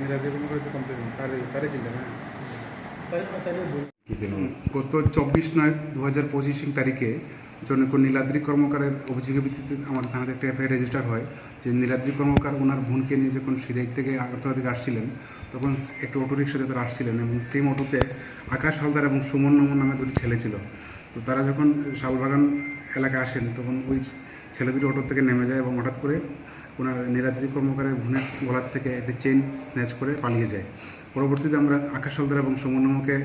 নীলাদ্রি কর্মকার যে কমপ্লেন তারে তারে চিনতে গত চব্বিশ নয় দু হাজার পঁচিশ তারিখে জনক নীলাদ্রি কর্মকারের অভিযোগের ভিত্তিতে আমার থানাতে একটা এফআইআর রেজিস্টার হয় যে নীলাদ্রি কর্মকার ওনার বোনকে নিয়ে যখন সিরাই থেকে আগরতলা থেকে আসছিলেন, তখন একটা অটো রিক্সাতে তারা আসছিলেন এবং সেম অটোতে আকাশ হালদার এবং সুমন নমন নামে দুটি ছেলে ছিল। তো তারা যখন শালবাগান এলাকায় আসেন, তখন ওই ছেলে দুটি অটো থেকে নেমে যায় এবং হঠাৎ করে ওনার নীলাদ্রি কর্মকারের ভুনের গলার থেকে একটি চেন স্ন্যাচ করে পালিয়ে যায়। পরবর্তীতে আমরা আকাশ হালদার এবং সুমনমকে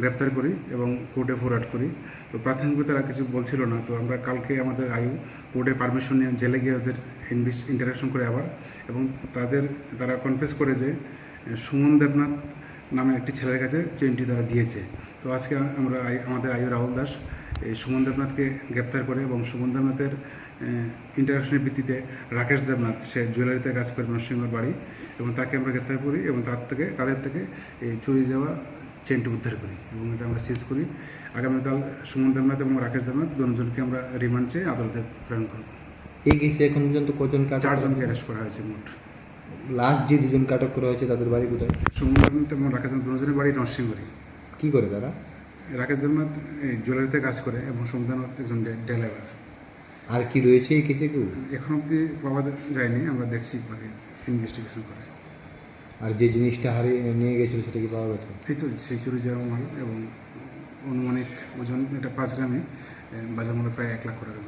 গ্রেপ্তার করি এবং কোর্টে ফোরাট করি। তো প্রাথমিকভাবে তারা কিছু বলছিল না, তো আমরা কালকে আমাদের আয়ু কোর্টে পারমিশন নিয়ে জেলে গিয়ে ওদের ইন্টারাকশন করে আবার এবং তাদের, তারা কনফেস করে যে সুমন দেবনাথ নামে একটি ছেলের কাছে চেনটি তারা দিয়েছে। তো আজকে আমরা আমাদের আয়ু রাহুল দাস এই সুমন দেবনাথকে গ্রেপ্তার করে এবং সুমন দেবনাথের ইন্টারাকশনের ভিত্তিতে রাকেশ দেবনাথ সে জুয়েলারিতে কাজ করে নরসিংহর বাড়ি এবং তাকে আমরা গ্রেপ্তার করি এবং তার থেকে তাদের থেকে এই চুরি যাওয়া চেনটি উদ্ধার করি এবং এটা আমরা শেষ করি। আগামীকাল সুমন দেবনাথ এবং রাকেশ দেবনাথ দুজনকে আমরা রিমান্ড চেয়ে আদালতে প্রেরণ করব। এই কেসে এখন পর্যন্ত কজন চারজনকে অ্যারেস্ট করা হয়েছে মোট। লাস্ট যে দুজন কাটক করা হয়েছে তাদের বাড়ি কোথায়? সুমন এবং রাকেশ দুজনের বাড়ি নরসিংহরি কি করে তারা? রাকেশ দেবনাথ জুয়েলারিতে কাজ করে এবং সুমন দেবনাথ একজন ড্রাইভার আর কি রয়েছে এই কেসে কেউ? এখন অবধি পাওয়া যায়নি আমরা দেখছি মানে ইনভেস্টিগেশন করে। আর যে জিনিসটা হারিয়ে নিয়ে গেছিল সেটা কি পাওয়া গেছে? এই তো সেই চুরি যাওয়া মাল এবং অনুমানিক ওজন এটা পাঁচ গ্রামে বাজার মূল্য প্রায় এক লাখ টাকা.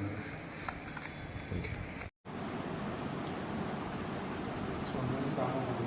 problem.